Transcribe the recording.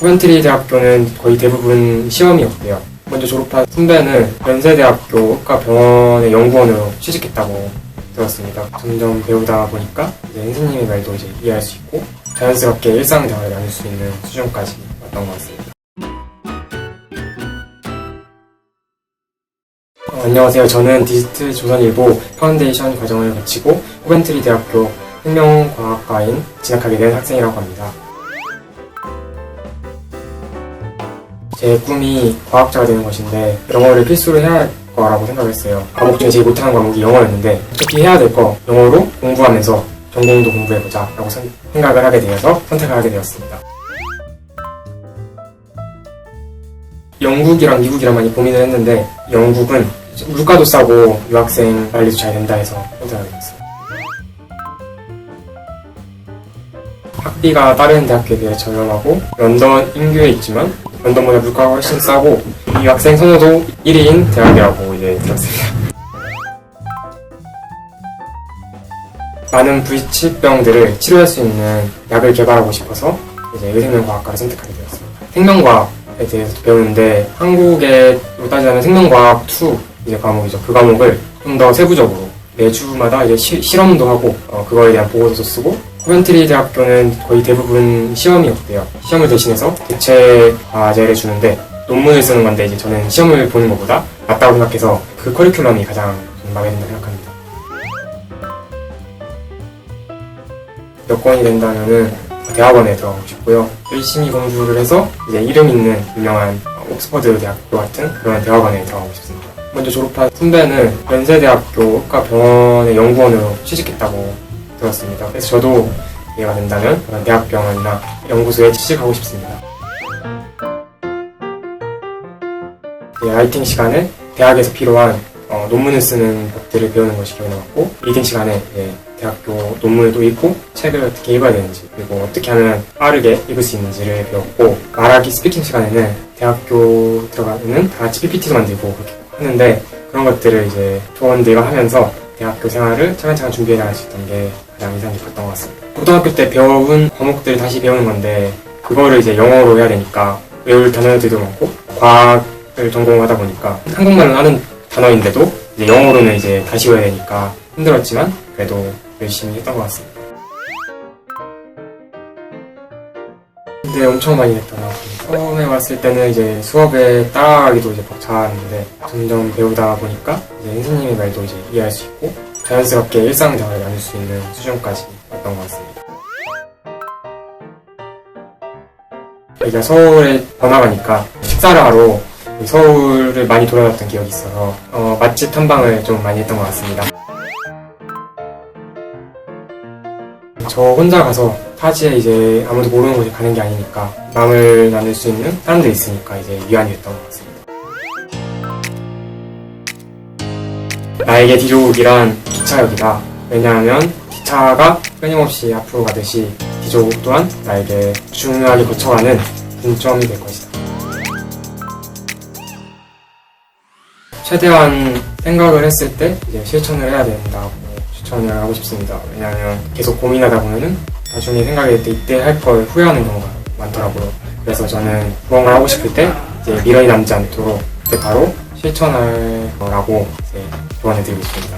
코벤트리 대학교는 거의 대부분 시험이 없대요. 먼저 졸업한 선배는 연세대학교과 병원의 연구원으로 취직했다고 들었습니다. 점점 배우다 보니까 이제 선생님의 말도 이제 이해할 수 있고 자연스럽게 일상생활을 나눌 수 있는 수준까지 왔던 것 같습니다. 어, 안녕하세요. 저는 디지털 조선일보 파운데이션 과정을 거치고 코벤트리 대학교 생명과학과인 진학하게 된 학생이라고 합니다. 제 꿈이 과학자가 되는 것인데 영어를 필수로 해야 할 거라고 생각했어요. 과목 중에 제일 못하는 과목이 영어였는데 어떻게 해야 될 거 영어로 공부하면서 전공도 공부해보자 라고 선- 생각을 하게 되어서 선택을 하게 되었습니다. 영국이랑 미국이랑 많이 고민을 했는데 영국은 물가도 싸고 유학생 관리도 잘 된다 해서 선택하게 됐어요. 학비가 다른 대학교에 비해 저렴하고 런던 인규에 있지만 런던보다 물가가 훨씬 싸고 유학생 선호도 1위인 대학이라고 이제 들었습니다. 많은 불치병들을 치료할 수 있는 약을 개발하고 싶어서 이제 의생명과학과를 선택하게 되었습니다. 생명과학에 대해서 배우는데 한국에로 따지자면 생명과학 2 이제 과목이죠. 그 과목을 좀 더 세부적으로 매주마다 이제 시- 실험도 하고 어, 그거에 대한 보고서도 쓰고 코벤트리 대학교는 거의 대부분 시험이 없대요. 시험을 대신해서 대체 과제를 주는데 논문을 쓰는 건데 이제 저는 시험을 보는 것보다 낫다고 생각해서 그 커리큘럼이 가장 좀 마음에 든다 생각합니다. 여건이 된다면은 대학원에 들어가고 싶고요. 열심히 공부를 해서 이제 이름 있는 유명한 옥스퍼드 대학교 같은 그런 대학원에 들어가고 싶습니다. 먼저 졸업한 선배는 연세대학교과 병원의 연구원으로 취직했다고 들었습니다. 그래서 저도 기회가 된다면 그런 대학병원이나 연구소에 취직하고 싶습니다. 라이팅 시간에 대학에서 필요한 어, 논문을 쓰는 것들을 배우는 것이 기억에 남았고 리딩 시간에 이제 대학교 논문을 또 읽고 책을 어떻게 읽어야 되는지 그리고 어떻게 하면 빠르게 읽을 수 있는지를 배웠고 말하기 스피킹 시간에는 대학교 들어가면 다 같이 PPT도 만들고 그렇게 하는데 그런 것들을 이제 조원들과 하면서 대학교 생활을 차근차근 준비해 나갈 수 있던 게 가장 인상 깊었던 것 같습니다. 고등학교 때 배운 과목들을 다시 배우는 건데 그거를 이제 영어로 해야 되니까 외울 단어들도 많고 과학을 전공하다 보니까 한국말은 하는 단어인데도 이제 영어로는 이제 다시 외워야 되니까 힘들었지만 그래도 열심히 했던 것 같습니다. 근데 엄청 많이 했던. 처음에 왔을 때는 이제 수업에 따라가기도 이제 벅찼는데 점점 배우다 보니까 이제 선생님의 말도 이제 이해할 수 있고 자연스럽게 일상생활을 나눌 수 있는 수준까지 왔던 것 같습니다. 여기가 서울에 번화가니까 식사를 하러 서울을 많이 돌아다녔던 기억이 있어서 어, 맛집 탐방을 좀 많이 했던 것 같습니다. 저 혼자 가서 타지에 이제 아무도 모르는 곳에 가는 게 아니니까 마음을 나눌 수 있는 사람들이 있으니까 이제 위안이 됐던 것 같습니다. 나에게 디조국이란 기차역이다. 왜냐하면 기차가 끊임없이 앞으로 가듯이 디조국 또한 나에게 중요하게 거쳐가는 분점이 될 것이다. 최대한 생각을 했을 때 이제 실천을 해야 된다고 추천을 하고 싶습니다. 왜냐하면 계속 고민하다 보면은 나중에 생각할 때 이때 할 걸 후회하는 경우가 많더라고요. 그래서 저는 무언가를 하고 싶을 때 이제 미련이 남지 않도록 그때 바로 실천할 거라고 이제 조언해 드리고 싶습니다.